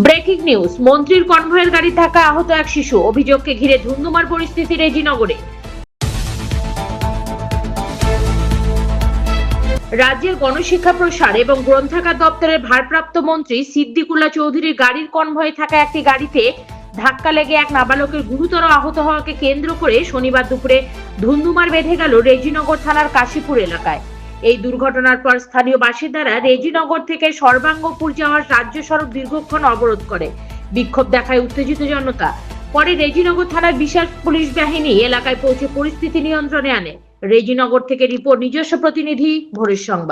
Breaking news, মন্ত্রীর কনভয়ের গাড়ি থাকা আহত এক শিশু, অভিযোগকে ঘিরে ধুন্ধুমার পরিস্থিতি রেজিনগরে। রাজ্যের গণশিক্ষা প্রসার এবং গ্রন্থাগার দপ্তরের ভারপ্রাপ্ত মন্ত্রী সিদ্দিকুল্লা চৌধুরীর গাড়ির কনভয়ে থাকা একটি গাড়িতে ধাক্কা লেগে এক নাবালকের গুরুতর আহত হওয়াকে কেন্দ্র করে শনিবার দুপুরে ধুন্ধুমার বেঁধে গেল রেজিনগর থানার কাশীপুর এলাকায়। এই দুর্ঘটনার পর স্থানীয় বাসিন্দারা রেজিনগর থেকে সর্বাঙ্গপুর যাওয়ার রাজ্য সড়ক দীর্ঘক্ষণ অবরোধ করে। বিক্ষোভ দেখায় উত্তেজিত জনতা। পরে রেজিনগর থানার বিশাল পুলিশ বাহিনী এলাকায় পৌঁছে পরিস্থিতি নিয়ন্ত্রণে আনে। রেজিনগর থেকে রিপোর্ট নিজস্ব প্রতিনিধি ভোরের সংবাদ।